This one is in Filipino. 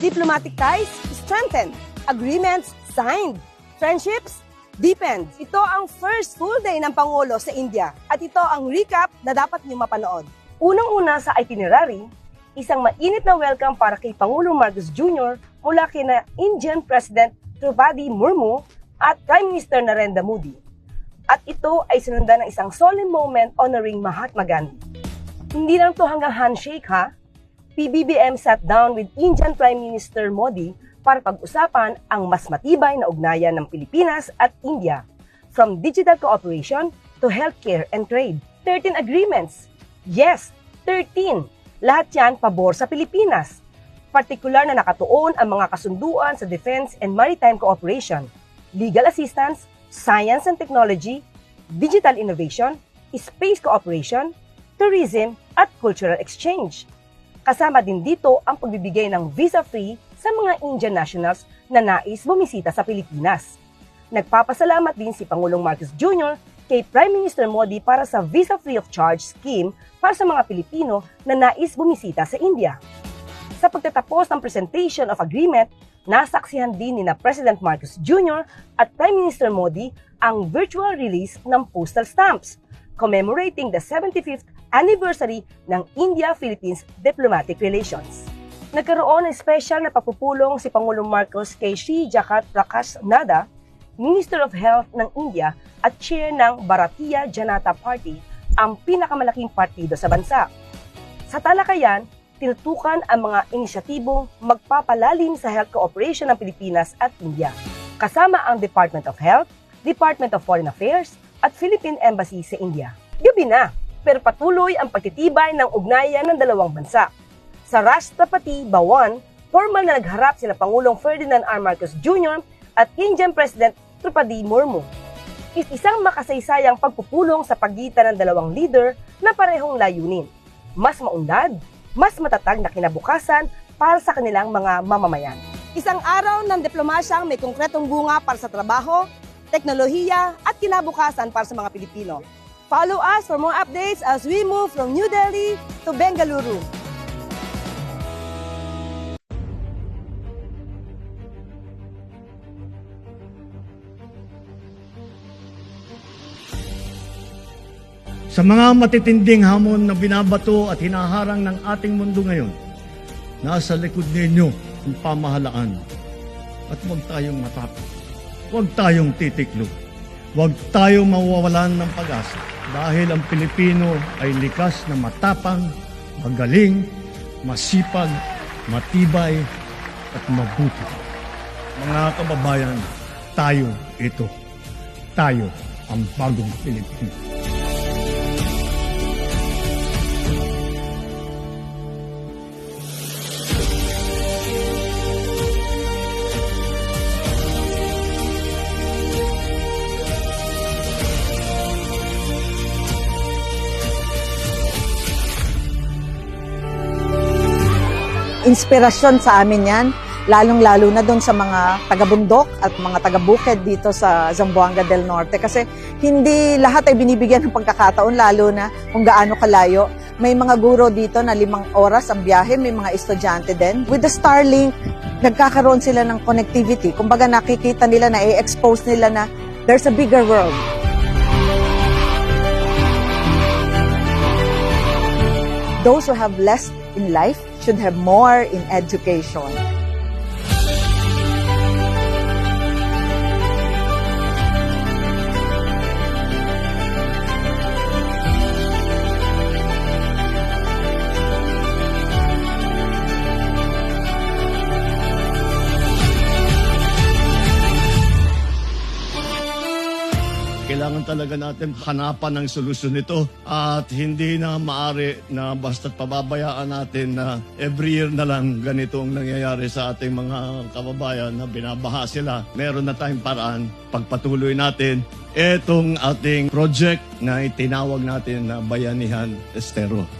Diplomatic ties strengthened. Agreements signed. Friendships deepened. Ito ang first full day ng Pangulo sa India at ito ang recap na dapat niyo mapanood. Unang-una sa itinerary, isang mainit na welcome para kay Pangulong Marcos Jr. mula kina Indian President Draupadi Murmu at Prime Minister Narendra Modi. At ito ay sinundan ng isang solemn moment honoring Mahatma Gandhi. Hindi lang to hanggang handshake ha, PBBM sat down with Indian Prime Minister Modi para pag-usapan ang mas matibay na ugnayan ng Pilipinas at India, from digital cooperation to healthcare and trade. 13 agreements. Yes, 13. Lahat yan pabor sa Pilipinas. Partikular na nakatuon ang mga kasunduan sa defense and maritime cooperation, legal assistance, science and technology, digital innovation, space cooperation, tourism, at cultural exchange. Kasama din dito ang pagbibigay ng visa-free sa mga Indian nationals na nais bumisita sa Pilipinas. Nagpapasalamat din si Pangulong Marcos Jr. kay Prime Minister Modi para sa visa-free of charge scheme para sa mga Pilipino na nais bumisita sa India. Sa pagtatapos ng presentation of agreement, nasaksihan din ni na President Marcos Jr. at Prime Minister Modi ang virtual release ng postal stamps commemorating the 75th anniversary ng India-Philippines diplomatic relations. Nagkaroon ng special na papupulong si Pangulong Marcos kay Sri Jagat Prakash Nada, Minister of Health ng India at chair ng Bharatiya Janata Party, ang pinakamalaking partido sa bansa. Sa talakayan, tinutukan ang mga inisyatibong magpapalalim sa health cooperation ng Pilipinas at India, kasama ang Department of Health, Department of Foreign Affairs, at Philippine Embassy sa India. Gabi na, pero patuloy ang pagtitibay ng ugnayan ng dalawang bansa. Sa Rashtrapati Bhawan, formal na nagharap sila Pangulong Ferdinand R. Marcos Jr. at Indian President Draupadi Murmu. Is isang makasaysayang pagpupulong sa pagitan ng dalawang leader na parehong layunin. Mas maunlad, mas matatag na kinabukasan para sa kanilang mga mamamayan. Isang araw ng diplomasyang may konkretong bunga para sa trabaho, teknolohiya at kinabukasan para sa mga Pilipino. Follow us for more updates as we move from New Delhi to Bengaluru. Sa mga matitinding hamon na binabato at hinaharang ng ating mundo ngayon, nasa likod ninyo ang pamahalaan. At huwag tayong matakot. Huwag tayong titiklog. Huwag tayong mawawalan ng pag-asa. Dahil ang Pilipino ay likas na matapang, magaling, masipag, matibay, at mabuti. Mga kababayan, tayo ito. Tayo ang bagong Pilipino. Inspirasyon sa amin yan, lalong-lalo na doon sa mga taga-bundok at mga taga-bukid dito sa Zamboanga del Norte kasi hindi lahat ay binibigyan ng pagkakataon lalo na kung gaano kalayo. May mga guro dito na limang oras ang biyahe, may mga estudyante din. With the Starlink, nagkakaroon sila ng connectivity. Kumbaga nakikita nila na i-expose nila na there's a bigger world. Those who have less in life should have more in education. Kailangan talaga natin hanapan ng solusyon nito at hindi na maari na basta't pababayaan natin na every year na lang ganito ang nangyayari sa ating mga kababayan na binabaha sila. Meron na tayong paraan pagpatuloy natin itong ating project na itinawag natin na Bayanihan Estero.